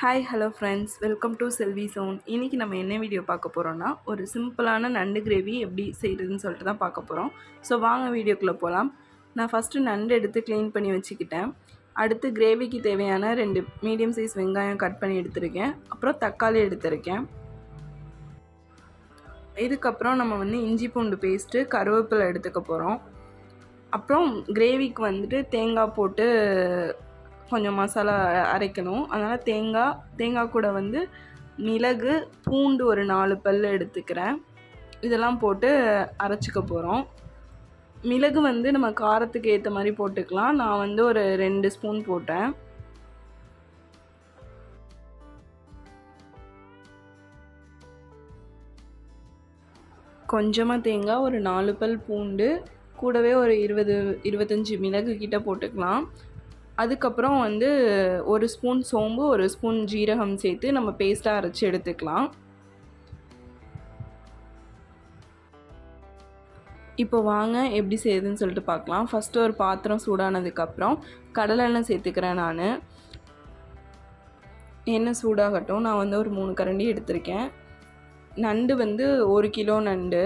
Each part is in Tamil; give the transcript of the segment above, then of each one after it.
Hi hello friends welcome to Selvi zone இன்றைக்கி நம்ம என்ன வீடியோ பார்க்க போகிறோன்னா ஒரு சிம்பிளான நண்டு கிரேவி எப்படி செய்கிறதுன்னு சொல்லிட்டு தான் பார்க்க போகிறோம் ஸோ வாங்க வீடியோக்குள்ளே போகலாம் நான் ஃபஸ்ட்டு நண்டு எடுத்து க்ளீன் பண்ணி வச்சுக்கிட்டேன். அடுத்து கிரேவிக்கு தேவையான ரெண்டு மீடியம் சைஸ் வெங்காயம் கட் பண்ணி எடுத்திருக்கேன். அப்புறம் தக்காளி எடுத்திருக்கேன். இதுக்கப்புறம் நம்ம வந்து இஞ்சி பூண்டு பேஸ்ட்டு கருவேப்பிலை எடுத்துக்க போகிறோம் அப்புறம் கிரேவிக்கு வந்துட்டு தேங்காய் போட்டு கொஞ்சம் மசாலா அரைக்கணும். அதனால் தேங்காய் தேங்காய் கூட வந்து மிளகு பூண்டு ஒரு நாலு பல் எடுத்துக்கிறேன். இதெல்லாம் போட்டு அரைச்சிக்க போகிறோம் மிளகு வந்து நம்ம காரத்துக்கு ஏற்ற மாதிரி போட்டுக்கலாம். நான் வந்து ஒரு ரெண்டு ஸ்பூன் போட்டேன். கொஞ்சமாக தேங்காய் ஒரு நாலு பல் பூண்டு கூடவே ஒரு இருபது இருபத்தஞ்சி மிளகு கிட்ட போட்டுக்கலாம். அதுக்கப்புறம் வந்து ஒரு ஸ்பூன் சோம்பு ஒரு ஸ்பூன் ஜீரகம் சேர்த்து நம்ம பேஸ்ட்டாக அரைச்சி எடுத்துக்கலாம். இப்போ வாங்க எப்படி செய்யுதுன்னு சொல்லிட்டு பார்க்கலாம். ஃபஸ்ட்டு ஒரு பாத்திரம் சூடானதுக்கப்புறம் கடலெண்ணெய் சேர்த்துக்கிறேன் நான். எண்ணெய் சூடாகட்டும். நான் வந்து ஒரு மூணு கரண்டி எடுத்திருக்கேன். நண்டு வந்து ஒரு கிலோ நண்டு.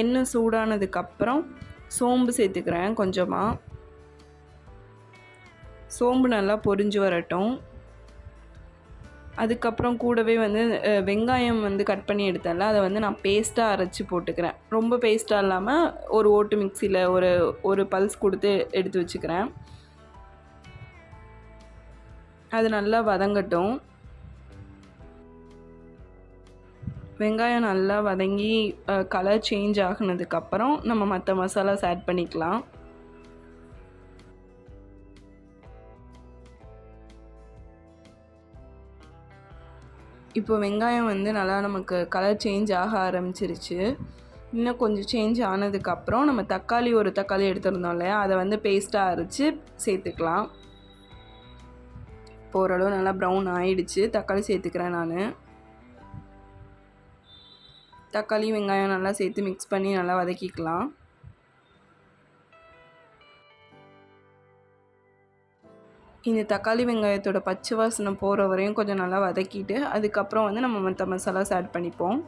எண்ணெய் சூடானதுக்கப்புறம் சோம்பு சேர்த்துக்கிறேன் கொஞ்சமாக சோம்பு நல்லா பொரிஞ்சு வரட்டும். அதுக்கப்புறம் கூடவே வந்து வெங்காயம் வந்து கட் பண்ணி எடுத்தேன்ல அதை வந்து நான் பேஸ்ட்டாக அரைச்சி போட்டுக்கிறேன். ரொம்ப பேஸ்ட்டாக இல்லாமல் ஒரு ஓட்டு மிக்சியில் ஒரு ஒரு பல்ஸ் கொடுத்து எடுத்து வச்சுக்கிறேன். அது நல்லா வதங்கட்டும். வெங்காயம் நல்லா வதங்கி கலர் சேஞ்ச் ஆகினதுக்கப்புறம் நம்ம மற்ற மசாலாஸ் ஆட் பண்ணிக்கலாம். இப்போ வெங்காயம் வந்து நல்லா நமக்கு கலர் சேஞ்ச் ஆக ஆரம்பிச்சிருச்சு. இன்னும் கொஞ்சம் சேஞ்ச் ஆனதுக்கப்புறம் நம்ம தக்காளி ஒரு தக்காளி எடுத்துருந்தோம் இல்லையா? அதை வந்து பேஸ்ட்டாக அரைச்சி சேர்த்துக்கலாம். இப்போ ஓரளவு நல்லா ப்ரௌன் ஆயிடுச்சு. தக்காளி சேர்த்துக்கிறேன் நான். தக்காளி வெங்காயம் நல்லா சேர்த்து மிக்ஸ் பண்ணி நல்லா வதக்கிக்கலாம். இந்த தக்காளி வெங்காயத்தோட பச்சை வாசனை போகிற வரையும் கொஞ்சம் நல்லா வதக்கிட்டு அதுக்கப்புறம் வந்து நம்ம மற்ற மசாலாஸ் ஆட் பண்ணிப்போம்.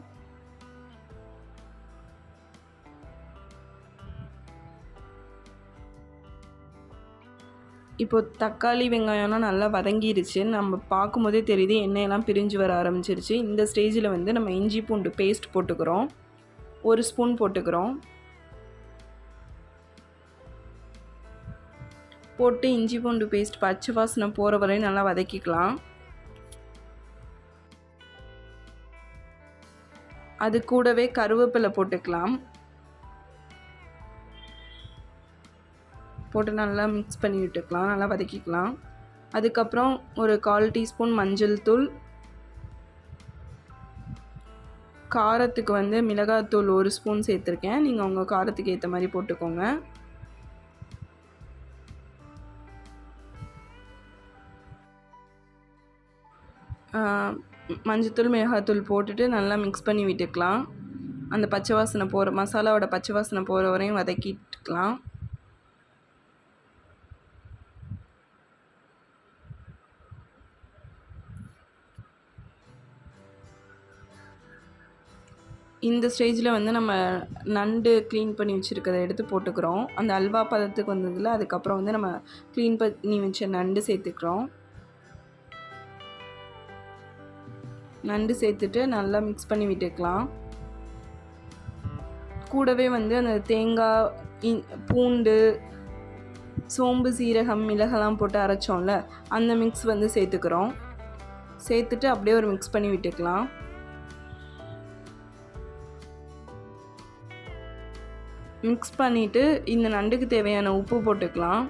இப்போ தக்காளி வெங்காயம்லாம் நல்லா வதங்கிருச்சு. நம்ம பார்க்கும்போதே தெரியுது எண்ணெயெல்லாம் பிரிஞ்சு வர ஆரம்பிச்சிருச்சு. இந்த ஸ்டேஜில் வந்து நம்ம இஞ்சி பூண்டு பேஸ்ட் போட்டுக்கிறோம். ஒரு ஸ்பூன் போட்டுக்கிறோம். போட்டு இஞ்சி பூண்டு பேஸ்ட் பச்சை வாசனை போகிற வரையும் நல்லா வதக்கிக்கலாம். அது கூடவே கருவேப்பிலை போட்டுக்கலாம். போட்டு நல்லா மிக்ஸ் பண்ணி விட்டுக்கலாம் நல்லா வதக்கிக்கலாம். அதுக்கப்புறம் ஒரு கால் டீஸ்பூன் மஞ்சள் தூள். காரத்துக்கு வந்து மிளகாத்தூள் ஒரு ஸ்பூன் சேர்த்துருக்கேன். நீங்கள் உங்கள் காரத்துக்கு ஏற்ற மாதிரி போட்டுக்கோங்க. மஞ்சத்தூள் மிளகாத்தூள் போட்டுட்டு நல்லா மிக்ஸ் பண்ணி விட்டுக்கலாம். அந்த பச்சை வாசனை போகிற மசாலாவோட பச்சை வாசனை போகிற வரையும் வதக்கிட்டுக்கலாம் இந்த ஸ்டேஜில் வந்து நம்ம நண்டு க்ளீன் பண்ணி வச்சுருக்கிறத எடுத்து போட்டுக்கிறோம். அந்த அல்வா பதத்துக்கு வந்ததில் அதுக்கப்புறம் வந்து நம்ம க்ளீன் பண்ணி வச்ச நண்டு சேர்த்துக்கிறோம். நண்டு சேர்த்துட்டு நல்லா மிக்ஸ் பண்ணி விட்டுக்கலாம். கூடவே வந்து அந்த தேங்காய் பூண்டு சோம்பு சீரகம் மிளகெல்லாம் போட்டு அரைச்சோம்ல அந்த மிக்ஸ் வந்து சேர்த்துக்கிறோம். சேர்த்துட்டு அப்படியே ஒரு மிக்ஸ் பண்ணி விட்டுக்கலாம். மிக்ஸ் பண்ணிவிட்டு இந்த நண்டுக்கு தேவையான உப்பு போட்டுக்கலாம்.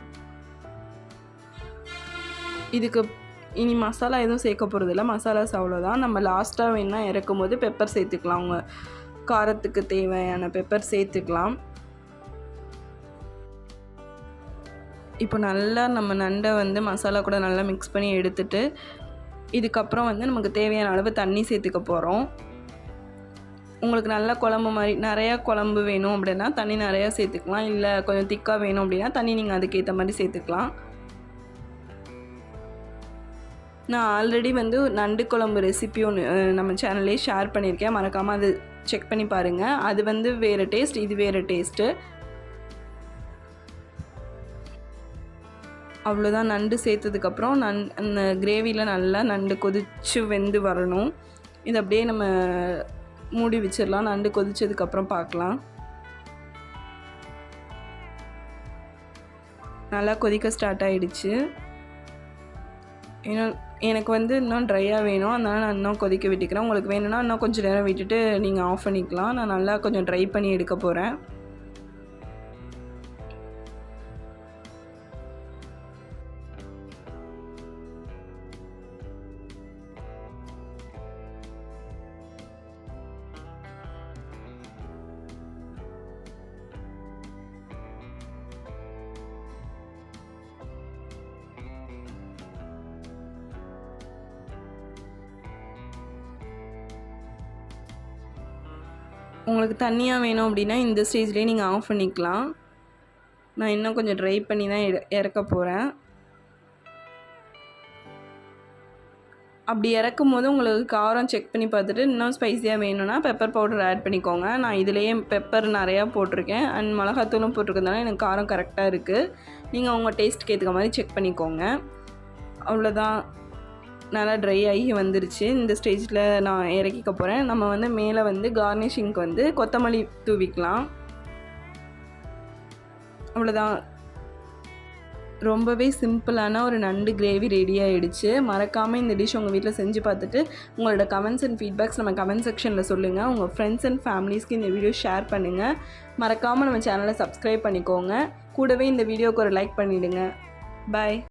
இதுக்கு இனி மசாலா எதுவும் சேர்க்க போகிறதில்ல மசாலாஸ் அவ்வளோதான் நம்ம லாஸ்ட்டாக வேணால் இறக்கும் போது பெப்பர் சேர்த்துக்கலாம். அவங்க காரத்துக்கு தேவையான பெப்பர் சேர்த்துக்கலாம். இப்போ நல்லா நம்ம நண்டை வந்து மசாலா கூட நல்லா மிக்ஸ் பண்ணி எடுத்துட்டு இதுக்கப்புறம் வந்து நமக்கு தேவையான அளவு தண்ணி சேர்த்துக்க போகிறோம் உங்களுக்கு நல்ல குழம்பு மாதிரி நிறையா குழம்பு வேணும் அப்படின்னா தண்ணி நிறையா சேர்த்துக்கலாம். இல்லை கொஞ்சம் திக்காக வேணும் அப்படின்னா தண்ணி நீங்கள் அதுக்கேற்ற மாதிரி சேர்த்துக்கலாம். நான் ஆல்ரெடி வந்து நண்டு குழம்பு ரெசிபி ஒன்று நம்ம சேனல்லே ஷேர் பண்ணியிருக்கேன். மறக்காமல் அது செக் பண்ணி பாருங்கள் அது வந்து வேறு டேஸ்ட் இது வேறு டேஸ்ட்டு அவ்வளோதான் நண்டு சேர்த்ததுக்கப்புறம் நன் அந்த கிரேவியில் நல்லா நண்டு கொதிச்சு வெந்து வரணும். இது அப்படியே நம்ம மூடி வச்சிடலாம். நண்டு கொதிச்சதுக்கப்புறம் பார்க்கலாம். நல்லா கொதிக்க ஸ்டார்ட் ஆகிடுச்சு இன்னும் எனக்கு வந்து இன்னும் ட்ரையாக வேணும். அதனால் நான் இன்னும் கொதிக்க விட்டுக்கிறேன். உங்களுக்கு வேணும்னா இன்னும் கொஞ்சம் நேரம் விட்டுட்டு நீங்கள் ஆஃப் பண்ணிக்கலாம். நான் நல்லா கொஞ்சம் ட்ரை பண்ணி எடுக்க போகிறேன் உங்களுக்கு தண்ணியாக வேணும் அப்படின்னா இந்த ஸ்டேஜ்லேயே நீங்கள் ஆஃப் பண்ணிக்கலாம். நான் இன்னும் கொஞ்சம் ட்ரை பண்ணி தான் இறக்க போகிறேன் அப்படி இறக்கும் போது உங்களுக்கு காரம் செக் பண்ணி பார்த்துட்டு இன்னும் ஸ்பைஸியாக வேணும்னா பெப்பர் பவுடர் ஆட் பண்ணிக்கோங்க. நான் இதுலேயே பெப்பர் நிறையா போட்டிருக்கேன். அண்ட் மிளகாத்தூளும் போட்டிருக்கிறதுனால எனக்கு காரம் கரெக்டாக இருக்குது நீங்கள் உங்கள் டேஸ்ட்டுக்கு ஏற்றுக்க மாதிரி செக் பண்ணிக்கோங்க. அவ்வளோதான் நல்லா ட்ரை ஆகி வந்துருச்சு. இந்த ஸ்டேஜில் நான் இறக்கிக்க போகிறேன் நம்ம வந்து மேலே வந்து கார்னிஷிங்க்கு வந்து கொத்தமல்லி தூவிக்கலாம். அவ்வளோதான் ரொம்பவே சிம்பிளான ஒரு நண்டு கிரேவி ரெடி ஆகிடுச்சு மறக்காமல் இந்த டிஷ் உங்கள் வீட்டில் செஞ்சு பார்த்துட்டு உங்களோட கமெண்ட்ஸ் அண்ட் ஃபீட்பேக்ஸ் நம்ம கமெண்ட் செக்ஷனில் சொல்லுங்கள் உங்கள் ஃப்ரெண்ட்ஸ் அண்ட் ஃபேமிலிஸ்க்கு இந்த வீடியோ ஷேர் பண்ணுங்கள் மறக்காமல் நம்ம சேனலை சப்ஸ்கிரைப் பண்ணிக்கோங்க. கூடவே இந்த வீடியோவுக்கு ஒரு லைக் பண்ணிவிடுங்க பாய்